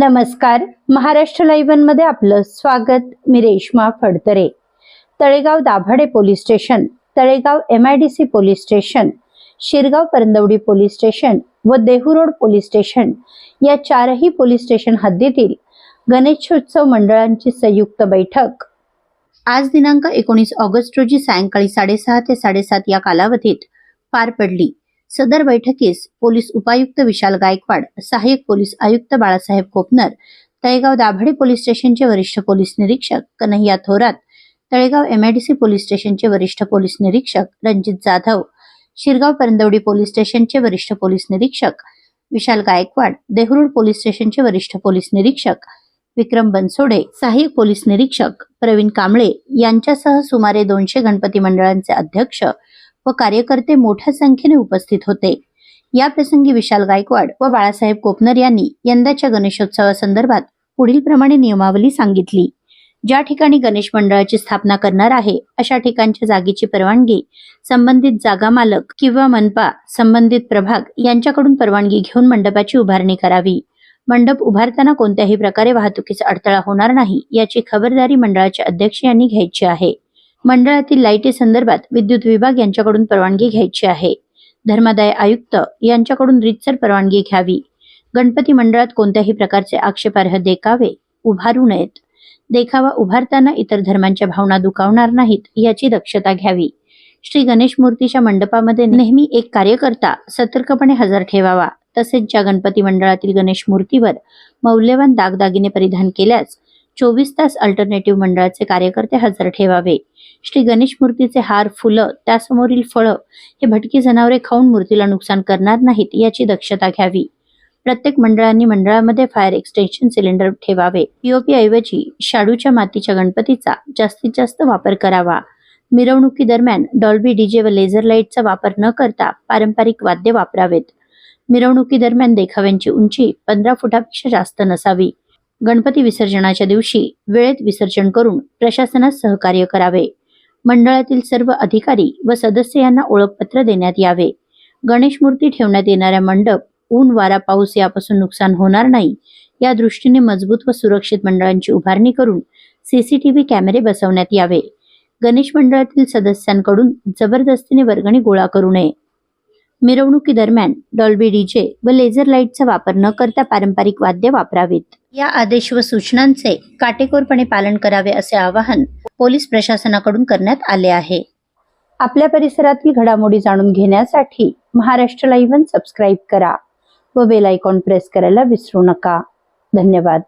नमस्कार. महाराष्ट्र लाईव्हनमध्ये आपलं स्वागत. मी Reshma Phadtare. Talegaon Dabhade police station Talegaon M I D C police station Shirgaon Parandwadi police station व Dehu road police station या चारही पोलीस स्टेशन हद्दीतील गणेशोत्सव मंडळांची संयुक्त बैठक. आज दिनांक एकोणीस ऑगस्ट रोजी सायंकाळी साडेसहा ते साडेसात या कालावधीत पार पडली. सदर बैठकीस पोलीस उपायुक्त विशाल गायकवाड सहाय्यक पोलीस आयुक्त बाळासाहेब कोपनर तळेगाव दाभाडे पोलीस स्टेशनचे वरिष्ठ पोलीस निरीक्षक कन्हैया थोरात तळेगाव एमआयडीसी पोलीस स्टेशनचे वरिष्ठ पोलीस निरीक्षक रणजित जाधव शिरगाव परंदवडी पोलीस स्टेशनचे वरिष्ठ पोलीस निरीक्षक विशाल गायकवाड देहरुड पोलीस स्टेशनचे वरिष्ठ पोलीस निरीक्षक विक्रम बनसोडे सहाय्यक पोलीस निरीक्षक प्रवीण कांबळे यांच्यासह सुमारे दोनशे गणपती मंडळांचे अध्यक्ष व कार्यकर्ते मोठ्या संख्येने उपस्थित होते. या प्रसंगी विशाल गायकवाड व बाळासाहेब कोपनर यांनी यंदाच्या गणेशोत्सवासंदर्भात पुढील प्रमाणे नियमावली सांगितली. ज्या ठिकाणी गणेश मंडळाची स्थापना करणार आहे अशा ठिकाणच्या जागेची परवानगी संबंधित जागा मालक किंवा मनपा संबंधित प्रभाग यांच्याकडून परवानगी घेऊन मंडपाची उभारणी करावी. मंडप उभारताना कोणत्याही प्रकारे वाहतुकीचा अडथळा होणार नाही याची खबरदारी मंडळाचे अध्यक्ष यांनी घ्यायची आहे. मंडळातील लाईटी संदर्भात विद्युत विभाग यांच्याकडून परवानगी घ्यायची आहे. धर्मादाय आयुक्त यांच्याकडून रितसर परवानगी घ्यावी. गणपती मंडळात कोणत्याही प्रकारचे आक्षेपार्ह देखावे उभारू नयेत. देखावा उभारताना इतर धर्मांच्या भावना दुखावणार नाहीत याची दक्षता घ्यावी. श्री गणेश मूर्तीच्या मंडपामध्ये नेहमी एक कार्यकर्ता सतर्कपणे हजर ठेवावा. तसेच ज्या गणपती मंडळातील गणेश मूर्तीवर मौल्यवान दागदागिने परिधान केल्यास चोवीस तास अल्टरनेटिव्ह मंडळाचे कार्यकर्ते हजर ठेवावे. श्री गणेश मूर्तीचे हार फुलं त्यासमोरील फळं हे भटकी जनावरे खाऊन मूर्तीला नुकसान करणार नाहीत याची दक्षता घ्यावी. प्रत्येक मंडळांनी मंडळामध्ये फायर एक्सटेन्शन सिलेंडर ठेवावे. पीओपी ऐवजी शाडूच्या मातीच्या गणपतीचा जास्तीत जास्त वापर करावा. मिरवणुकी दरम्यान डॉल्बी डीजे व लेझर लाईटचा वापर न करता पारंपरिक वाद्य वापरावेत. मिरवणुकी दरम्यान देखाव्यांची उंची पंधरा फुटापेक्षा जास्त नसावी. गणपती विसर्जनाच्या दिवशी वेळेत विसर्जन करून प्रशासनास सहकार्य करावे. मंडळातील सर्व अधिकारी व सदस्य यांना ओळखपत्र देण्यात यावे. गणेश मूर्ती ठेवण्यात येणाऱ्या मंडप ऊन वारा पाऊस यापासून नुकसान होणार नाही या दृष्टीने मजबूत व सुरक्षित मंडळांची उभारणी करून सीसीटीव्ही कॅमेरे बसवण्यात यावे. गणेश मंडळातील सदस्यांकडून जबरदस्तीने वर्गणी गोळा करू नये. मिरवणुकी दरम्यान डॉल्बी डीजे व लेझर लाईटचा वापर न करता पारंपरिक वाद्य वापरावीत. या आदेश व सूचनांचे काटेकोरपणे पालन करावे असे आवाहन पोलीस प्रशासनाकडून करण्यात आले आहे. आपल्या परिसरातील घडामोडी जाणून घेण्यासाठी महाराष्ट्र लाईव्ह सबस्क्राईब करा व बेल आयकॉन प्रेस करायला विसरू नका. धन्यवाद.